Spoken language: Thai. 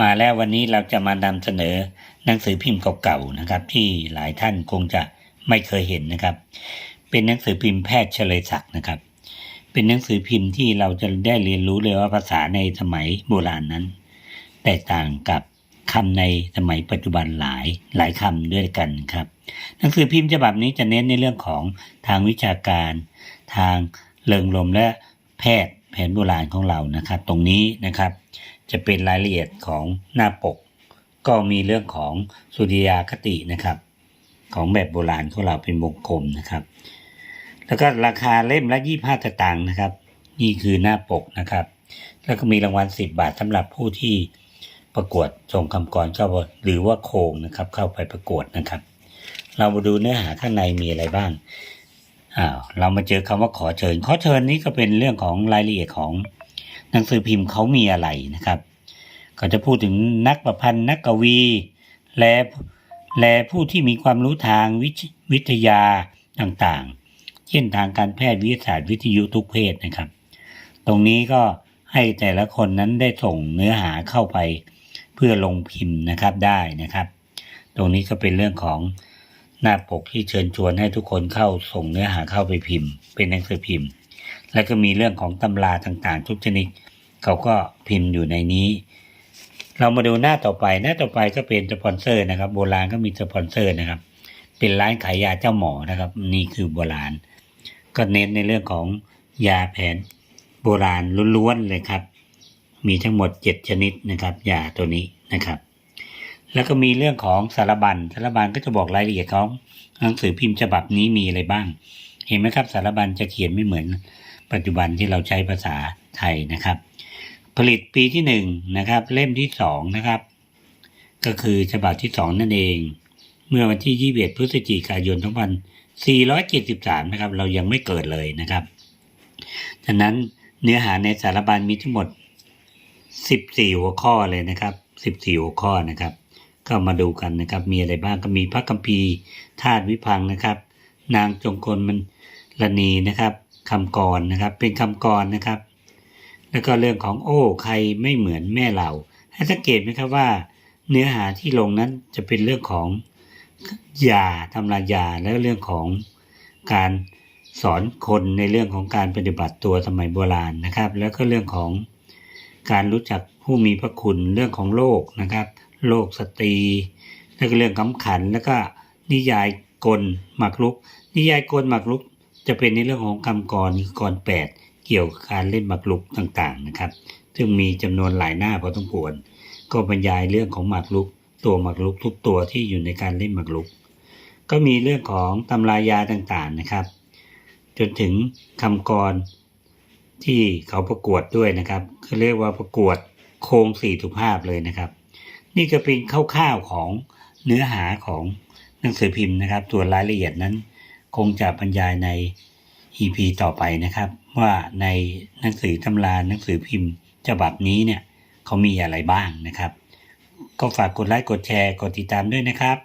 มาแล้ววันนี้เราจะมานำเสนอหนังสือพิมพ์เก่าๆนะครับ ที่หลายท่านคงจะไม่เคยเห็นนะครับ เป็นหนังสือพิมพ์แพทย์เฉลยศักดิ์นะครับ เป็นหนังสือพิมพ์ที่เราจะได้เรียนรู้เลยว่าภาษาในสมัยโบราณนั้น แตกต่างกับคำในสมัยปัจจุบันหลายหลายคำด้วยกันครับ หนังสือพิมพ์ฉบับนี้จะเน้นในเรื่องของทางวิชาการ ทางเริงรมและแพทย์ แผนโบราณของเรานะครับ ตรงนี้นะครับ จะเป็นรายละเอียดของหน้าปก ก็มีเรื่องของสุริยาคตินะครับ ของแบบโบราณของเราเป็นวงกลมนะครับ แล้วก็ราคาเล่มละยี่ห้าตางค์นะครับ นี่คือหน้าปกนะครับ แล้วก็มีรางวัลสิบบาทสำหรับผู้ที่ประกวดส่งคำกรเข้าหรือว่าโคงนะครับ เข้าไปประกวดนะครับ เรามาดูเนื้อหาข้างในมีอะไรบ้าง อ้าวเรามาเจอคำว่าขอเชิญ ขอเชิญนี้ก็เป็นเรื่องของรายละเอียดของหนังสือพิมพ์เขามีอะไรนะครับก็จะพูดถึงนักประพันธ์นักกวี และและผู้ที่มีความรู้ทางวิวิทยาต่างๆ เช่นทางการแพทย์วิทยาศาสตร์วิทยุทุกเพศนะครับ ตรงนี้ก็ให้แต่ละคนนั้นได้ส่งเนื้อหาเข้าไป เพื่อลงพิมพ์นะครับได้นะครับ ตรงนี้ก็เป็นเรื่องของ หน้าปกที่เชิญชวนให้ทุกคนเข้าส่งเนื้อหาเข้าไปพิมพ์ เป็นหนังสือพิมพ์ แล้วก็มีเรื่องของตำราต่างๆ ทุกชนิดเขาก็พิมพ์อยู่ในนี้ เรามาดูหน้าต่อไปหน้าต่อไปก็เป็นสปอนเซอร์นะครับ โบราณก็มีสปอนเซอร์นะครับ เป็นร้านขายยาเจ้าหมอนะครับ นี่คือโบราณ ก็เน้นในเรื่องของยาแผนโบราณล้วนๆเลยครับ มีทั้งหมดเจ็ดชนิดนะครับยาตัวนี้นะครับ แล้วก็มีเรื่องของสารบัญสารบัญก็จะบอกรายละเอียดของหนังสือพิมพ์ฉบับนี้มีอะไรบ้าง เห็นไหมครับสารบัญจะเขียนไม่เหมือน ปัจจุบันที่เราใช้ภาษาไทยนะครับ ผลิตปีที่หนึ่งนะครับ เล่มที่สองนะครับ ก็คือฉบับที่สองนั่นเอง เมื่อวันที่ 21 พฤศจิกายน 2473 นะครับ เรายังไม่เกิดเลยนะครับฉะนั้นเนื้อหาในสารบัญมีทั้งหมด 14 หัวข้อเลยนะครับ 14 หัวข้อนะครับ ก็มาดูกันนะครับ มีอะไรบ้างก็มีพระคัมภีร์ธาตุวิพังนะครับ นางจงกลมันลณีนะครับคำกรนะครับ เป็นคำกรนะครับ แล้วก็เรื่องของโอ้ใครไม่เหมือนแม่เราให้สังเกตไหมครับว่า เนื้อหาที่ลงนั้นจะเป็นเรื่องของยาตำรายาและเรื่องของการสอนคนในเรื่องของการปฏิบัติตัวสมัยโบราณนะครับ แล้วก็เรื่องของการรู้จักผู้มีพระคุณเรื่องของโลกนะครับ โลกสตรีแล้วก็เรื่องคำขันแล้วก็นิยายกลหมากรุก นิยายกลหมากรุก จะเป็นในเรื่องของคำกรคือกรแปดเกี่ยวกับการเล่นหมากรุกต่างๆนะครับ ซึ่งมีจำนวนหลายหน้าพอสมควรก็บรรยายเรื่องของหมากรุก ตัวหมากรุกทุกตัวที่อยู่ในการเล่นหมากรุก ก็มีเรื่องของตำรายาต่างๆนะครับ จนถึงคำกรที่เขาประกวดด้วยนะครับเขาเรียกว่าประกวดโครงสี่สุภาพเลยนะครับ นี่ก็เป็นคร่าวๆของเนื้อหาของหนังสือพิมพ์นะครับ ตัวรายละเอียดนั้น คงจะบรรยายใน EP ต่อไปนะครับ ว่าในหนังสือตำราหนังสือพิมพ์ฉบับนี้เนี่ยเขามีอะไรบ้างนะครับ ก็ฝากกดไลค์กดแชร์กดติดตามด้วยนะครับ